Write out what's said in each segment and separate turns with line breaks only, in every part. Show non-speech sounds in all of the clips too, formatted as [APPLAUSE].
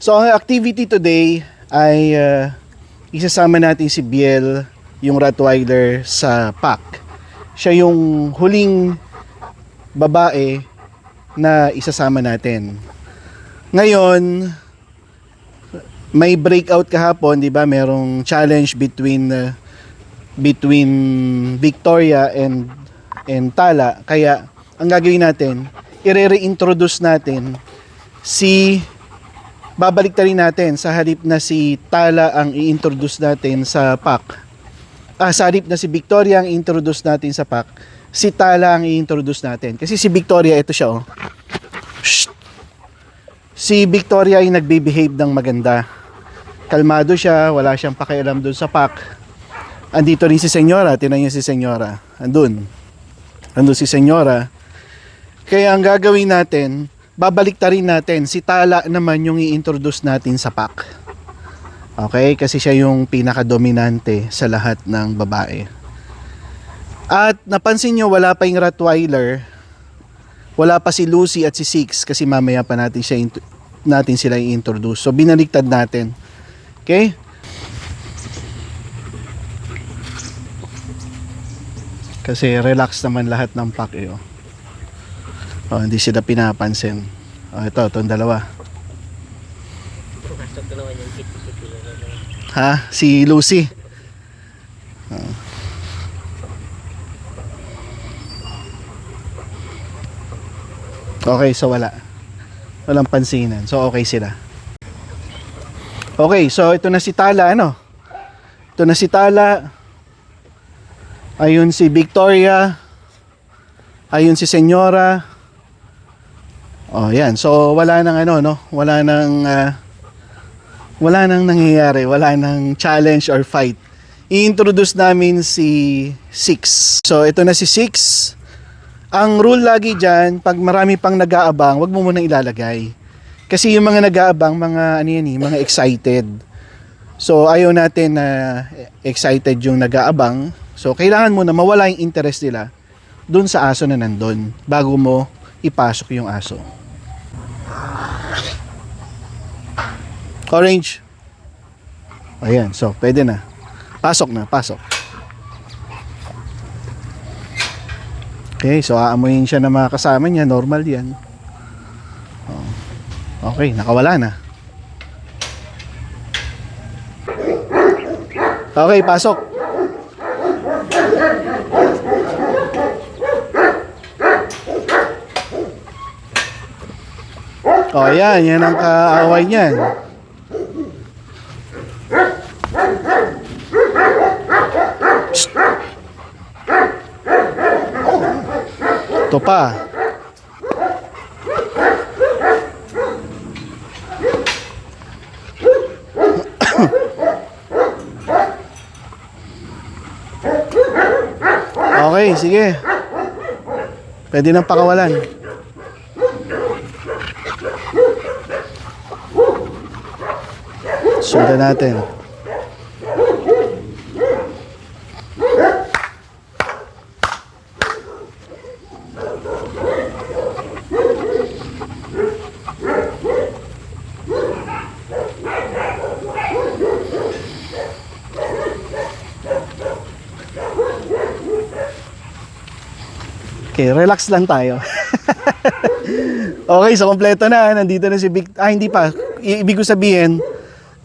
So ang activity today ay uh, isasama natin si Biel, yung Rottweiler sa pack. Siya yung huling babae na isasama natin. Ngayon, may breakout kahapon, 'di ba? Merong challenge between uh, between Victoria and and Tala. Kaya ang gagawin natin, i-reintroduce natin si babalik rin natin sa halip na si Tala ang i-introduce natin sa pack. Ah, sa halip na si Victoria ang i-introduce natin sa pack, si Tala ang i-introduce natin. Kasi si Victoria, ito siya oh. Shh. Si Victoria ay nagbe-behave ng maganda. Kalmado siya, wala siyang pakialam doon sa pack. Andito rin si Senyora, tinan niyo si Senyora. Andun. Andun si Senyora. Kaya ang gagawin natin, babalik rin natin si Tala naman yung i-introduce natin sa pack. Okay? Kasi siya yung pinaka-dominante sa lahat ng babae. At napansin nyo, wala pa yung Rottweiler. Wala pa si Lucy at si Six kasi mamaya pa natin, siya, natin sila i-introduce. So, binaliktad natin. Okay? Kasi relax naman lahat ng pack eh. oh. Oh, hindi sila pinapansin. Oh, ito, itong dalawa. Ha? Si Lucy. Oh. Okay, so wala. Walang pansinan. So okay sila. Okay, so ito na si Tala, ano? Ito na si Tala. Ayun si Victoria. Ayun si Senyora. Oh, yan. So wala nang ano, no? Wala nang ah, wala nang nangyayari, wala nang challenge or fight. I-introduce namin si Six. So ito na si Six. Ang rule lagi dyan, pag marami pang nag-aabang, wag mo munang ilalagay. Kasi yung mga nag-aabang, mga ano yan eh, mga excited. So ayaw natin na excited yung nag-aabang. So kailangan mo na mawala yung interest nila dun sa aso na nandun bago mo ipasok yung aso. Orange. Ayan, so pwede na. Pasok na, pasok. Okay, so aamuyin siya ng mga kasama niya, normal yan. Oh. Okay, nakawala na. Okay, pasok. Oh, yan, yan ang kaaway niyan. Ito pa. [COUGHS] Okay, sige. Pwede nang pakawalan. Sundan natin. Okay, relax lang tayo. [LAUGHS] okay, so kompleto na. Nandito na si Vic. Ah, hindi pa. I- ibig ko sabihin,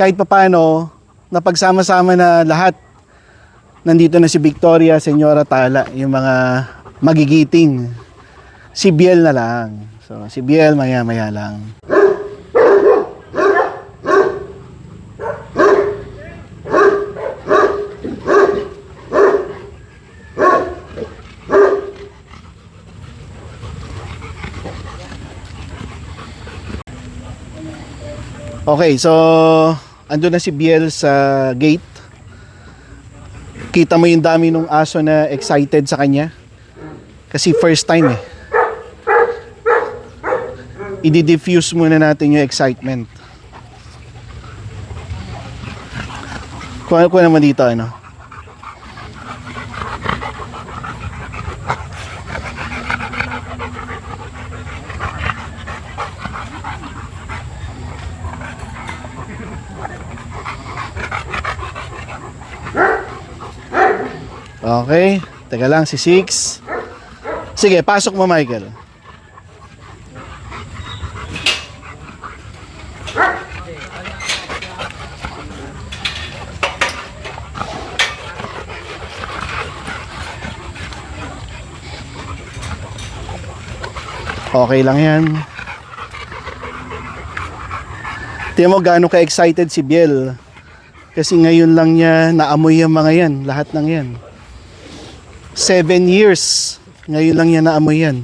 kahit papano, napagsama-sama na lahat. Nandito na si Victoria, Senyora Tala, yung mga magigiting. Si Biel na lang. So, si Biel maya-maya lang. Okay, so andun na si Biel sa gate. Kita mo yung dami ng aso na excited sa kanya. Kasi first time eh. I-diffuse muna natin yung excitement. Kuha ko naman dito ano. Okay. Teka lang, si Six. Sige, pasok mo, Michael. Okay lang yan. Tingnan mo gaano ka-excited si Biel. Kasi ngayon lang niya naamoy yung mga yan. Lahat ng yan. Seven years. Ngayon lang niya naamoy yan.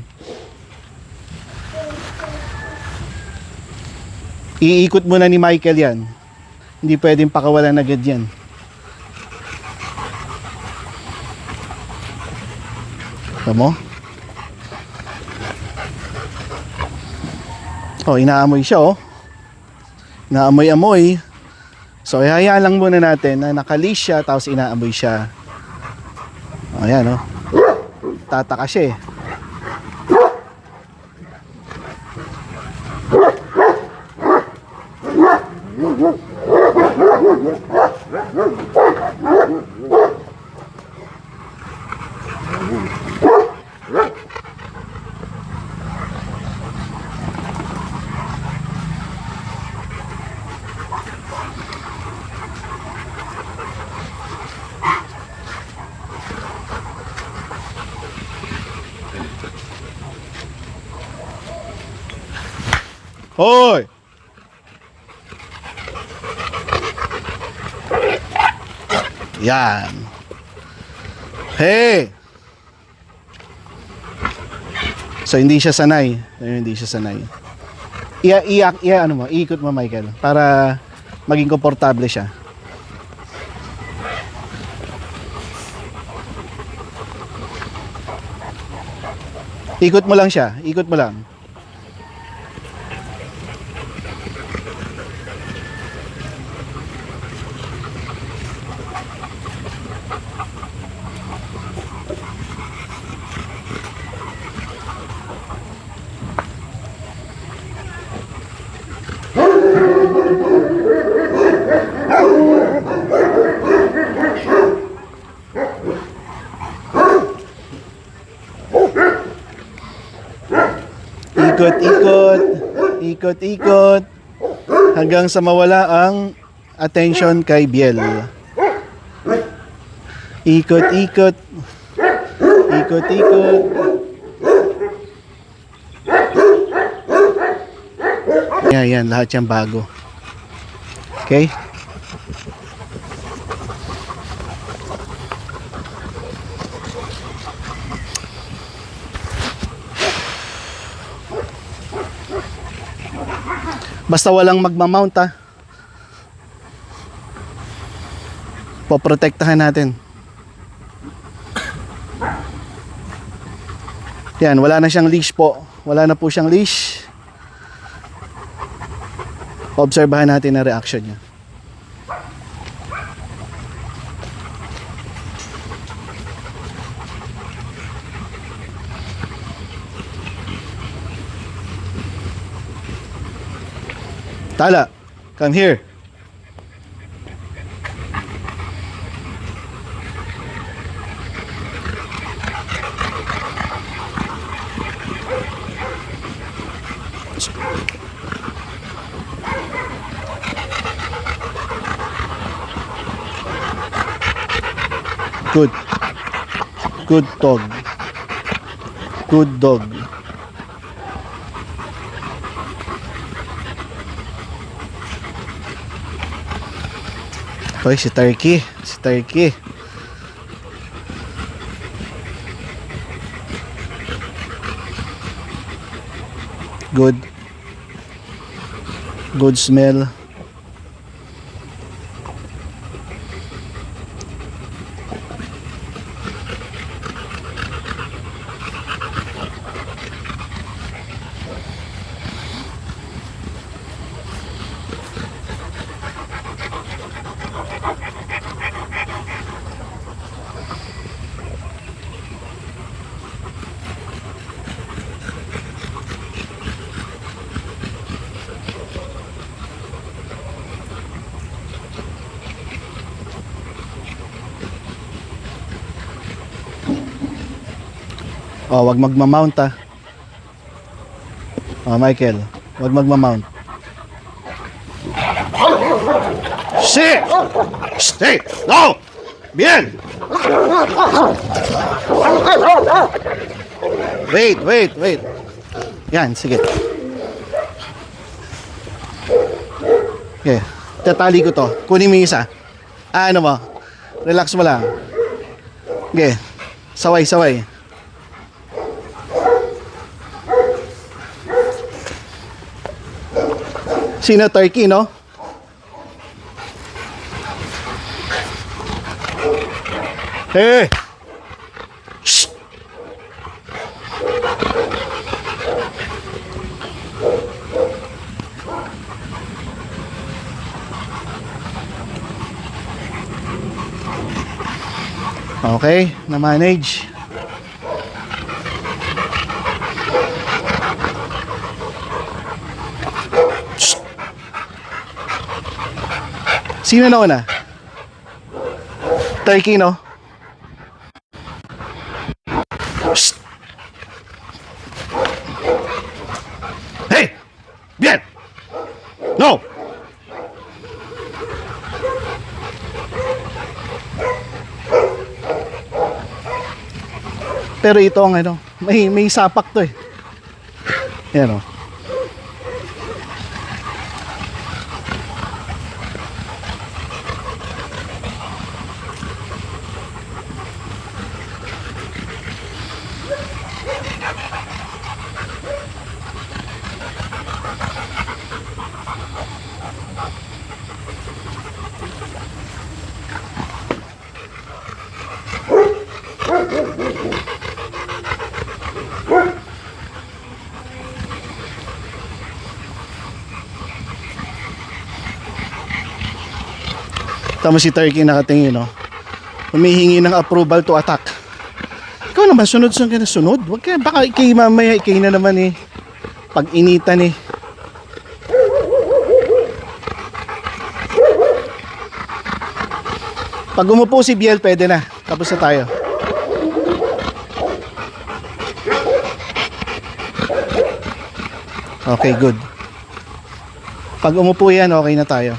Iikot muna ni Michael yan. Hindi pwedeng pakawalan agad yan. Tama mo? Oh, inaamoy siya oh. Inaamoy-amoy. So, ihaya lang muna natin na nakalish siya tapos inaamoy siya. O, yan oh. Tataka siya eh. Hoy! Yan. Hey! So hindi siya sanay. Hindi siya sanay. Iya, iya, iya, ano mo, iikot mo Michael para maging komportable siya. Ikot mo lang siya, ikot mo lang. Ikot-ikot, ikot-ikot hanggang sa mawala ang attention kay Biel. Ikot-ikot, ikot-ikot. Yan, yan, lahat yan bago. Okay? Basta walang magmamount ha. Poprotektahan natin. Yan, wala na siyang leash po. Wala na po siyang leash. Obserbahan natin ang reaction niya. Tala, come here. Good. Good dog. Good dog. Hoy, si Turkey. Si Turkey. Good. Good smell. Oh, wag magma-mount ah. Oh, Michael, wag magma-mount. Sit! Stay! No! Bien! Wait, wait, wait. Yan, sige. Okay, tatali ko to. Kunin mo yung isa. Ah, ano mo? Relax mo lang. Okay, saway, saway. Sino turkey, no? Hey! Shh! Okay, na-manage. Shh! Sino na una? Turkey, no? Shh! Hey! Bien! No! Pero ito ang ano, may may sapak to eh. Yan oh. Tama si Turkey nakatingin, no? Humihingi ng approval to attack. Ikaw naman, sunod-sunod ka na sunod. Huwag ka, baka ikay mamaya, ikay na naman eh. Pag initan eh. Pag umupo si Biel, pwede na. Tapos na tayo. Okay, good. Pag umupo yan, okay na tayo.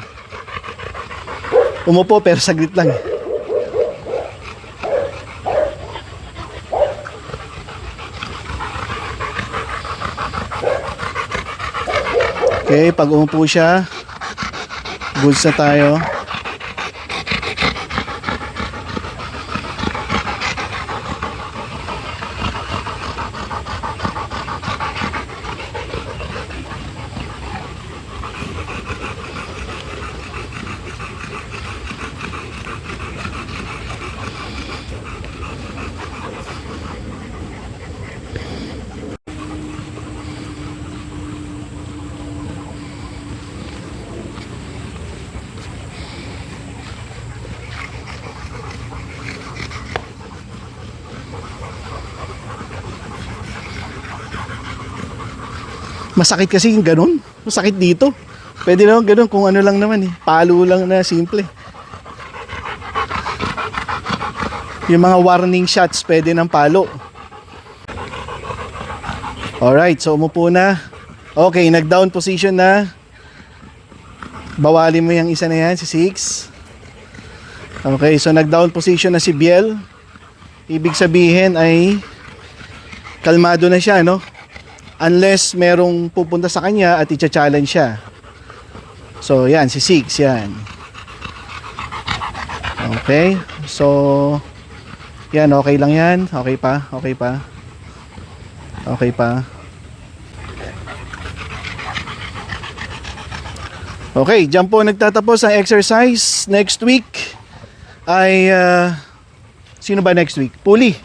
Umupo pero saglit lang. Okay, pag umupo siya, goods na tayo. Masakit kasi yung ganun. Masakit dito. Pwede naman ganun kung ano lang naman eh. Palo lang na simple. Yung mga warning shots pwede ng palo. Alright, so umupo na. Okay, nag-down position na. Bawalin mo yung isa na yan, si 6. Okay, so nag-down position na si Biel. Ibig sabihin ay kalmado na siya, no? Unless merong pupunta sa kanya at i-challenge siya. So, yan, si Six, yan. Okay, so, yan, okay lang yan. Okay pa, okay pa. Okay pa. Okay, dyan po nagtatapos ang exercise. Next week ay, uh, sino ba next week? Puli.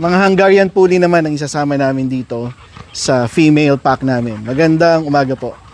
Mga Hungarian puli naman ang isasama namin dito sa female pack namin. Magandang umaga po.